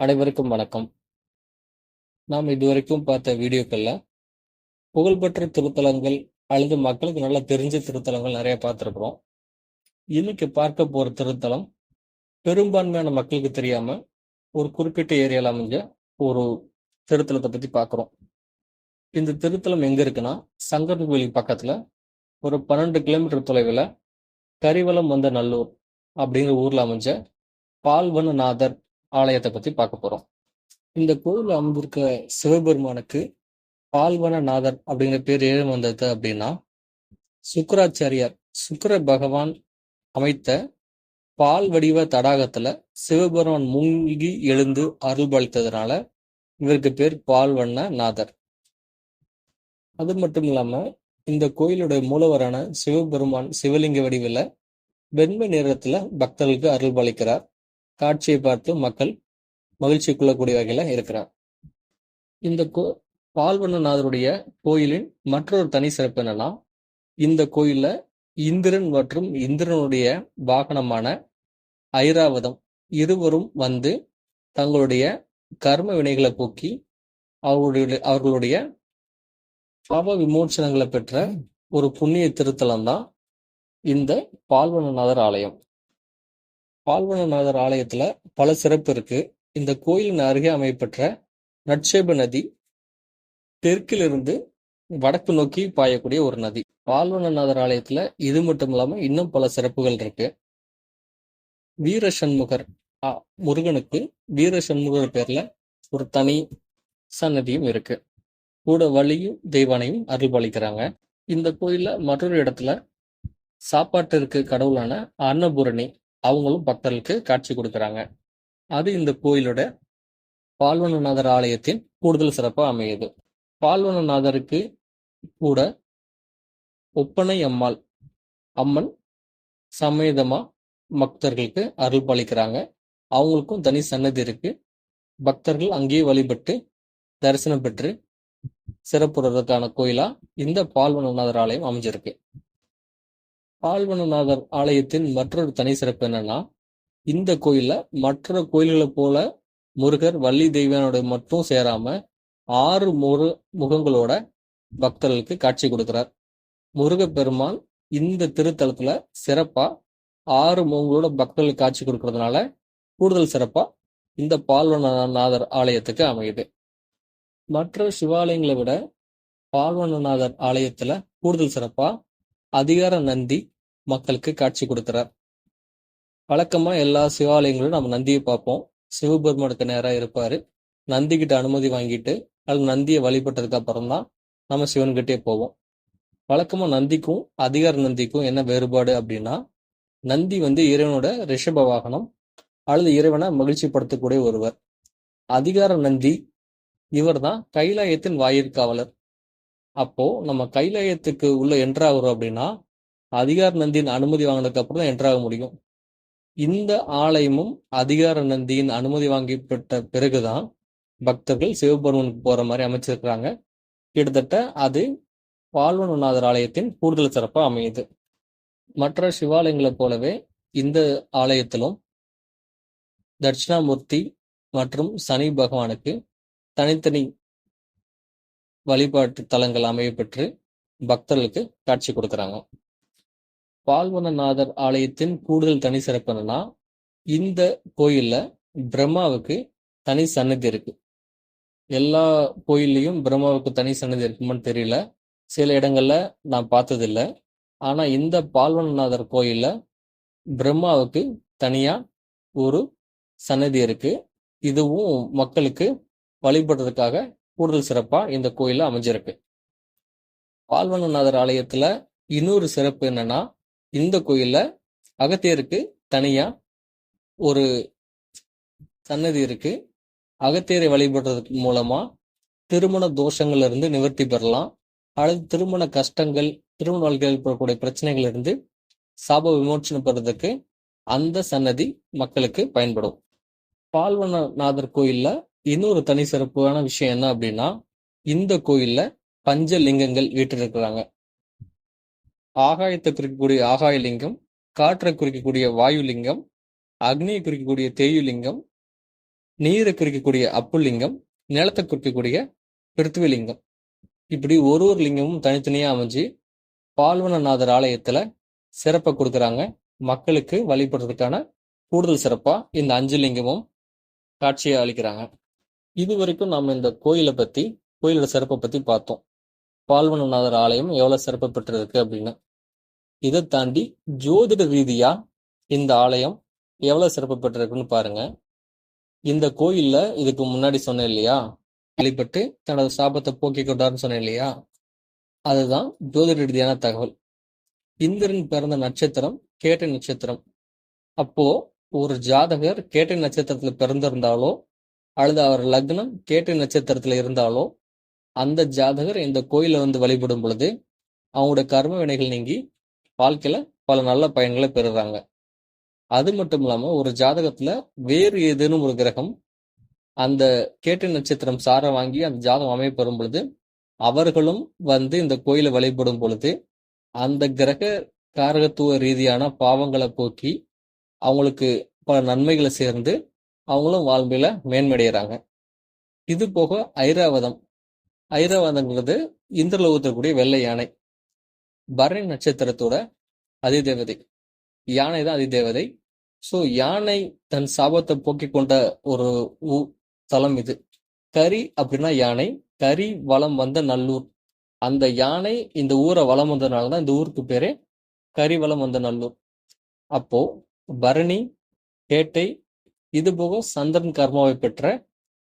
அனைவருக்கும் வணக்கம். நாம் இதுவரைக்கும் பார்த்த வீடியோக்கள்ல புகழ்பெற்ற திருத்தலங்கள் அல்லது மக்களுக்கு நல்லா தெரிஞ்ச திருத்தலங்கள் நிறைய பார்த்துருக்குறோம். இன்னைக்கு பார்க்க போற திருத்தலம் பெரும்பான்மையான மக்களுக்கு தெரியாம ஒரு குறிப்பிட்ட ஏரியால அமைஞ்ச ஒரு திருத்தலத்தை பத்தி பார்க்குறோம். இந்த திருத்தலம் எங்க இருக்குன்னா சங்கரன்கோயில் பக்கத்துல ஒரு பன்னெண்டு கிலோமீட்டர் தொலைவில் கரிவலம் வந்த நல்லூர் அப்படிங்கிற ஊர்ல அமைஞ்ச பால்வனநாதர் ஆலயத்தை பத்தி பார்க்க போறோம். இந்த கோயில் அமைந்திருக்க சிவபெருமானுக்கு பால்வனநாதர் அப்படிங்கிற பேர் ஏன் வந்தது அப்படின்னா சுக்கராச்சாரியார் சுக்கர பகவான் அமைத்த பால் வடிவ தடாகத்துல சிவபெருமான் மூழ்கி எழுந்து அருள்பளித்ததுனால இவருக்கு பேர் பால்வண்ண நாதர் அது மட்டும் இல்லாம இந்த கோயிலுடைய மூலவரான சிவபெருமான் சிவலிங்க வடிவில் வெண்மை நிறத்துல பக்தர்களுக்கு அருள்பளிக்கிறார் காட்சியை பார்த்து மக்கள் மகிழ்ச்சி கொள்ளக்கூடிய வகையில இருக்கிறார். இந்த கோ பால்வண்ணநாதருடைய கோயிலின் மற்றொரு தனி சிறப்பு என்னன்னா இந்த கோயில்ல இந்திரன் மற்றும் இந்திரனுடைய வாகனமான ஐராவதம் இருவரும் வந்து தங்களுடைய கர்ம வினைகளை போக்கி அவர்களுடைய அவர்களுடைய பாவ விமோச்சனங்களை பெற்ற ஒரு புண்ணிய திருத்தலம் தான் இந்த பால்வனநாதர் ஆலயம். பால்வனநாதர் ஆலயத்துல பல சிறப்பு இருக்கு. இந்த கோயிலின் அருகே அமையப்பெற்ற நட்சேப நதி தெற்கிலிருந்து வடக்கு நோக்கி பாயக்கூடிய ஒரு நதி. பால்வனநாதர் ஆலயத்துல இது மட்டும் இல்லாம இன்னும் பல சிறப்புகள் இருக்கு. வீர சண்முகர் முருகனுக்கு வீர சண்முகர் பேர்ல ஒரு தனி சன்னதியும் இருக்கு. கூட வழியும் தெய்வானையும் அருள்பாலிக்கிறாங்க. இந்த கோயில்ல மற்றொரு இடத்துல சாப்பாட்டிற்கு கடவுளான அன்னபூரணி அவங்களும் பக்தர்களுக்கு காட்சி கொடுக்குறாங்க. அது இந்த கோயிலோட பால்வனநாதர் ஆலயத்தின் கூடுதல் சிறப்பாக அமையுது. பால்வனநாதருக்கு கூட ஒப்பனை அம்மாள் அம்மன் சமேதமா பக்தர்களுக்கு அருள் பாலிக்கிறாங்க. அவங்களுக்கும் தனி சன்னதி இருக்கு. பக்தர்கள் அங்கேயே வழிபட்டு தரிசனம் பெற்று சிறப்புறதுக்கான கோயிலா இந்த பால்வனநாதர் ஆலயம் அமைஞ்சிருக்கு. பால்வனநாதர் ஆலயத்தின் மற்றொரு தனி சிறப்பு என்னன்னா இந்த கோயில்ல மற்ற கோயில்களை போல முருகர் வள்ளி தெய்வானோட மட்டும் சேராம ஆறு முரு முகங்களோட பக்தர்களுக்கு காட்சி கொடுக்கிறார். முருகப்பெருமான் இந்த திருத்தலத்துல சிறப்பா ஆறு முகங்களோட பக்தர்களுக்கு காட்சி கொடுக்கறதுனால கூடுதல் சிறப்பா இந்த பால்வனநாதர் ஆலயத்துக்கு அமையுது. மற்ற சிவாலயங்களை விட பால்வனநாதர் ஆலயத்துல கூடுதல் சிறப்பா அதிகார நந்தி மக்களுக்கு காட்சி கொடுக்கிறார். வழக்கமா எல்லா சிவாலயங்களும் நம்ம நந்தியை பார்ப்போம். சிவபெருமானுக்கு நேராக இருப்பாரு. நந்தி கிட்ட அனுமதி வாங்கிட்டு அது நந்தியை வழிபட்டதுக்கு அப்புறம் தான் நம்ம சிவன்கிட்டே போவோம். வழக்கமா நந்திக்கும் அதிகார நந்திக்கும் என்ன வேறுபாடு அப்படின்னா நந்தி வந்து இறைவனோட ரிஷப வாகனம் அல்லது இறைவனை மகிழ்ச்சிப்படுத்தக்கூடிய ஒருவர். அதிகார நந்தி இவர்தான் கைலாயத்தின் வாயிற்காவலர். அப்போ நம்ம கைலாயத்துக்கு உள்ள என்ட்ராகிறோம் அப்படின்னா அதிகார நந்தியின் அனுமதி வாங்கினதுக்கு அப்புறம் தான் என்ட்ராக முடியும். இந்த ஆலயமும் அதிகார நந்தியின் அனுமதி வாங்கி பெற்ற பிறகுதான் பக்தர்கள் சிவபெருமனுக்கு போற மாதிரி அமைச்சிருக்கிறாங்க. கிட்டத்தட்ட அது பால்வனநாதர் ஆலயத்தின் கூடுதல் சிறப்பாக அமையுது. மற்ற சிவாலயங்களைப் போலவே இந்த ஆலயத்திலும் தட்சிணாமூர்த்தி மற்றும் சனி பகவானுக்கு தனித்தனி வழிபாட்டு தலங்கள் அமையப்பெற்று பக்தர்களுக்கு காட்சி கொடுக்குறாங்க. பால்வனநாதர் ஆலயத்தின் கூடுதல் தனி சிறப்பு என்னன்னா இந்த கோயில்ல பிரம்மாவுக்கு தனி சன்னதி இருக்கு. எல்லா கோயில்லையும் பிரம்மாவுக்கு தனி சன்னதி இருக்குமான்னு தெரியல. சில இடங்கள்ல நான் பார்த்ததில்ல. ஆனா இந்த பால்வனநாதர் கோயில்ல பிரம்மாவுக்கு தனியா ஒரு சன்னதி இருக்கு. இதுவும் மக்களுக்கு வழிபடுறதுக்காக கூடுதல் சிறப்பா இந்த கோயில அமைஞ்சிருக்கு. பால்வனநாதர் ஆலயத்துல இன்னொரு சிறப்பு என்னன்னா இந்த கோயில்ல அகத்தியருக்கு தனியா ஒரு சன்னதி இருக்கு. அகத்தியரை வழிபடுறதுக்கு மூலமா திருமண தோஷங்கள்ல இருந்து நிவர்த்தி பெறலாம். அல்லது திருமண கஷ்டங்கள் திருமண வாழ்க்கையில் ஏற்படக்கூடிய பிரச்சனைகள் இருந்து சாப விமோச்சனம் பெறதுக்கு அந்த சன்னதி மக்களுக்கு பயன்படும். பால்வனநாதர் கோயில்ல இன்னொரு தனி சிறப்பான விஷயம் என்ன அப்படின்னா இந்த கோயில்ல பஞ்சலிங்கங்கள் வீட்டிருக்கிறாங்க ஆகாயத்தை குறிக்கக்கூடிய ஆகாய லிங்கம் காற்றை குறிக்கக்கூடிய வாயு லிங்கம் அக்னியை குறிக்கக்கூடிய தேயு லிங்கம் நீரை குறிக்கக்கூடிய அப்புலிங்கம் நிலத்தை குறிக்கக்கூடிய பிருத்திவிலிங்கம் இப்படி ஒரு ஒரு லிங்கமும் தனித்தனியா அமைஞ்சு பால்வனநாதர் ஆலயத்துல சிறப்பை கொடுக்குறாங்க. மக்களுக்கு வழிபடுறதுக்கான கூடுதல் சிறப்பா இந்த அஞ்சு லிங்கமும் காட்சியை அளிக்கிறாங்க. இது வரைக்கும் நம்ம இந்த கோயிலை பத்தி கோயிலோட சிறப்பை பத்தி பார்த்தோம். பால்வனநாதர் ஆலயம் எவ்வளவு சிறப்பு பெற்றிருக்கு அப்படின்னு. இதை தாண்டி ஜோதிட ரீதியா இந்த ஆலயம் எவ்வளவு சிறப்பு பெற்றிருக்குன்னு பாருங்க. இந்த கோயில்ல இதுக்கு முன்னாடி சொன்னேன் இல்லையா? வழிபட்டு தனது சாபத்தை போக்கிக் கொண்டார்னு சொன்னேன் இல்லையா? அதுதான் ஜோதிட ரீதியான தகவல். இந்திரன் பிறந்த நட்சத்திரம் கேட்டை நட்சத்திரம். அப்போ ஒரு ஜாதகர் கேட்டை நட்சத்திரத்துல பிறந்திருந்தாலோ அல்லது அவர் லக்னம் கேட்டு நட்சத்திரத்துல இருந்தாலோ அந்த ஜாதகர் இந்த கோயில வந்து வழிபடும் பொழுது அவங்களோட கர்ம வினைகள் நீங்கி வாழ்க்கையில பல நல்ல பயன்களை பெறுறாங்க. அது மட்டும் இல்லாம ஒரு ஜாதகத்துல வேறு ஏதேனும் ஒரு கிரகம் அந்த கேட்டு நட்சத்திரம் சார வாங்கி அந்த ஜாதகம் அமைப்பெறும் பொழுது அவர்களும் வந்து இந்த கோயிலை வழிபடும் பொழுது அந்த கிரக காரகத்துவ ரீதியான பாவங்களை போக்கி அவங்களுக்கு பல நன்மைகளை சேர்ந்து அவங்களும் வாழ்வில மேன்மடைகிறாங்க இது போக ஐராவதம். ஐராவதங்கிறது இந்திரலோகத்திற்குரிய வெள்ளை யானை. பரணி நட்சத்திரத்தோட அதிதேவதை. யானை தான் அதிதேவதை. ஸோ யானை தன் சாபத்தை போக்கிக் கொண்ட ஒரு ஊ- தலம் இது. கரி அப்படின்னா யானை. கரி வளம் வந்த நல்லூர். அந்த யானை இந்த ஊரை வளம் வந்ததுனால தான் இந்த ஊருக்கு பேரே கரிவலம் வந்த நல்லூர். அப்போ பரணி கேட்டை இது போக சந்திரன் கர்மாவை பெற்ற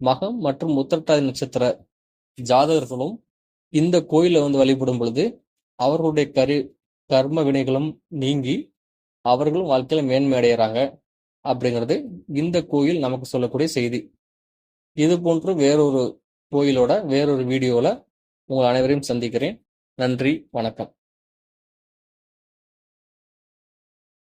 மகம் மற்றும் உத்திரட்டாதி நட்சத்திர ஜாதகர்களும் இந்த கோயிலை வந்து வழிபடும் பொழுது அவர்களுடைய கரு கர்ம வினைகளும் நீங்கி அவர்களும் வாழ்க்கையில மேன்மை அடைகிறாங்க அப்படிங்கிறது இந்த கோயில் நமக்கு சொல்லக்கூடிய செய்தி. இது போன்று வேறொரு கோயிலோட வேறொரு வீடியோல உங்கள் அனைவரையும் சந்திக்கிறேன். நன்றி வணக்கம்.